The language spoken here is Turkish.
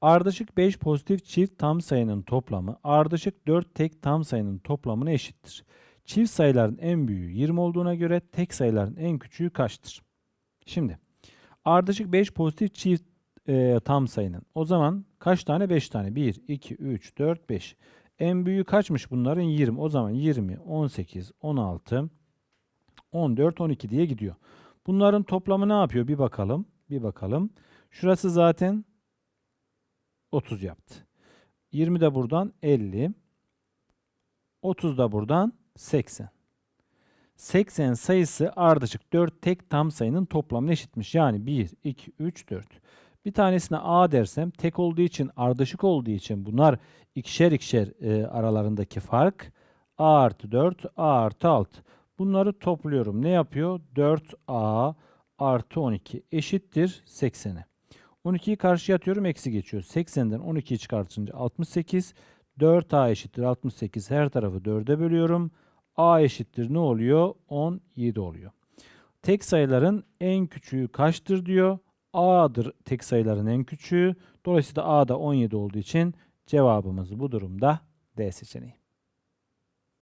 Ardışık 5 pozitif çift tam sayının toplamı ardışık 4 tek tam sayının toplamına eşittir. Çift sayıların en büyüğü 20 olduğuna göre tek sayıların en küçüğü kaçtır? Şimdi ardışık 5 pozitif çift e, tam sayının. O zaman kaç tane? 5 tane. 1, 2, 3, 4, 5. En büyüğü kaçmış bunların? 20. O zaman 20, 18, 16, 14, 12 diye gidiyor. Bunların toplamı ne yapıyor? Bir bakalım. Bir bakalım. Şurası zaten 30 yaptı. 20 de buradan 50. 30 da buradan 80. 80 sayısı ardışık 4 tek tam sayının toplamına eşitmiş. Yani 1, 2, 3, 4. Bir tanesine A dersem tek olduğu için ardışık olduğu için bunlar ikişer ikişer e, aralarındaki fark. A artı 4, A artı 6. Bunları topluyorum. Ne yapıyor? 4A artı 12 eşittir 80'e. 12'yi karşıya atıyorum eksi geçiyor. 80'den 12'yi çıkartınca 68. 4A eşittir 68. Her tarafı 4'e bölüyorum. A eşittir ne oluyor? 17 oluyor. Tek sayıların en küçüğü kaçtır diyor. A'dır tek sayıların en küçüğü. Dolayısıyla A da 17 olduğu için cevabımız bu durumda D seçeneği.